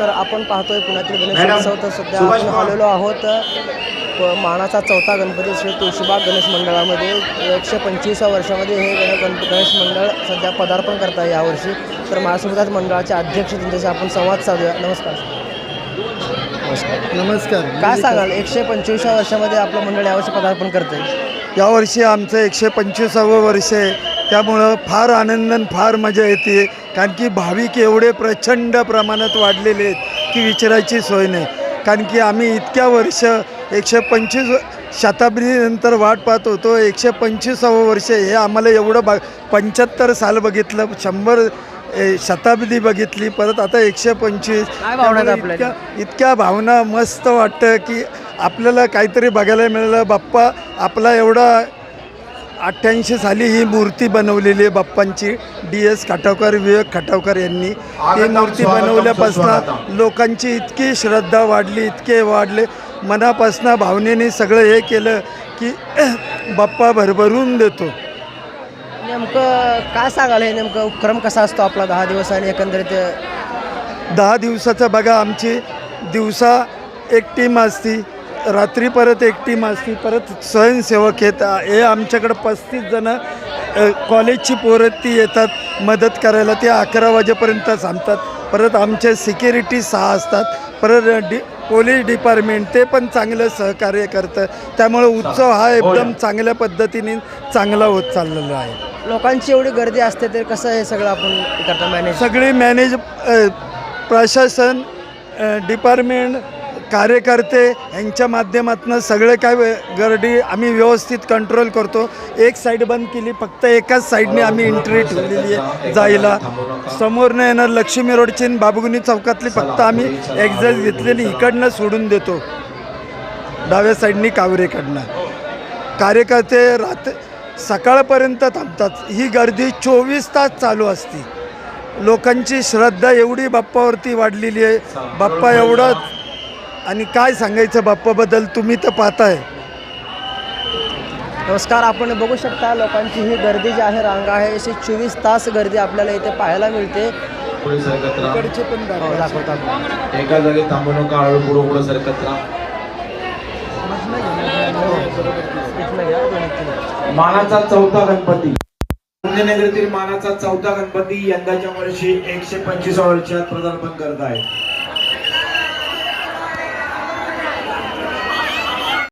तर आपण पाहतोय पुण्यातील गणेश मॅडम, उत्सव. तर सध्या आपण. आलेलो आहोत मानाचा चौथा गणपती श्री तुळशीबाग गणेश मंडळामध्ये. एकशे पंचवीसव्या वर्षामध्ये हे गण गणप गणेश मंडळ सध्या पदार्पण करत आहे यावर्षी. तर महासमुदाय मंडळाचे अध्यक्ष त्यांच्याशी आपण संवाद साधूया. नमस्कार. नमस्कार. नमस्कार काय सांगाल एकशे पंचवीसव्या वर्षामध्ये आपलं मंडळ यावर्षी पदार्पण करत आहे यावर्षी आमचं एकशे पंचवीसावं वर्ष आहे. त्यामुळं फार आनंद आणि फार मजा येते. कारण की भाविक एवढे प्रचंड प्रमाणात वाढलेले आहेत की विचारायची सोय नाही. कारण की आम्ही इतक्या वर्ष एकशे पंचवीस शताब्दीनंतर वाट पाहत होतो. एकशे पंचवीसावं वर्ष हे आम्हाला एवढं बा पंच्याहत्तर साल बघितलं शंभर शताब्दी बघितली. परत आता एकशे पंचवीस? इतक्या इतक्या भावना मस्त वाटतं की आपल्याला काहीतरी बघायला मिळालं. बाप्पा आपला एवढा अठ्ठ्याऐंशी साली ही मूर्ती बनवलेली आहे बाप्पांची. डी एस खटावकर विवेक खटावकर यांनी. ही मूर्ती बनवल्यापासून. लोकांची इतकी श्रद्धा वाढली इतके वाढले. मनापासनं भावनेने सगळं हे केलं की बाप्पा भरभरून देतो. नेमकं काय सांगाल हे नेमकं? उपक्रम कसा असतो आपला दहा दिवस आणि एकंदरीत? दहा दिवसाचं बघा आमची दिवसा एक टीम असती. रात्री परत एक टीम असती परत स्वयंसेवक येत हे आमच्याकडं पस्तीस जणं कॉलेजची पोरं ती येतात मदत करायला. ते अकरा वाजेपर्यंत थांबतात. परत आमचे सिक्युरिटी सहा असतात. परत डि पोलीस डिपार्टमेंट ते पण चांगलं सहकार्य करतं. त्यामुळे उत्सव हा एकदम चांगल्या पद्धतीने चांगला होत चाललेला आहे. लोकांची एवढी गर्दी असते तर कसं हे सगळं आपण करता मॅनेज सगळी मॅनेज प्रशासन डिपार्टमेंट कार्यकर्ते यांच्या माध्यमातून सगळे काय गर्दी आम्ही व्यवस्थित कंट्रोल करतो. एक साईड बंद केली फक्त एकाच साईडने आम्ही एंट्री ठेवलेली आहे जायला. समोरनं येणार लक्ष्मी रोडची बाबुगुनी चौकातली फक्त आम्ही एक्झॅक्ट घेतलेली इकडनं सोडून देतो. डाव्या साईडनी कावरेकडनं कार्यकर्ते रात सकाळपर्यंत थांबतात. ही गर्दी चोवीस तास चालू असते. लोकांची श्रद्धा एवढी बाप्पावरती वाढलेली आहे. बाप्पा एवढा आणि काय सांगायचं बाप्पाबद्दल तुम्ही तर पाहताय. नमस्कार आपण बघू शकता लोकांची ही गर्दी जी आहे रांगा आहे अशी चोवीस तास गर्दी आपल्याला इथे पाहायला मिळते. पुढे सरकत राहा. इकडचे पण हो. एका जागी थांबू नका हळू पुढे पुढे सरकत राहा. मानाचा चौथा गणपती. पुण्यनगरीतील मानाचा चौथा गणपती यंदाच्या वर्षी एकशे पंचवीस वर्षात पदार्पण करत आहे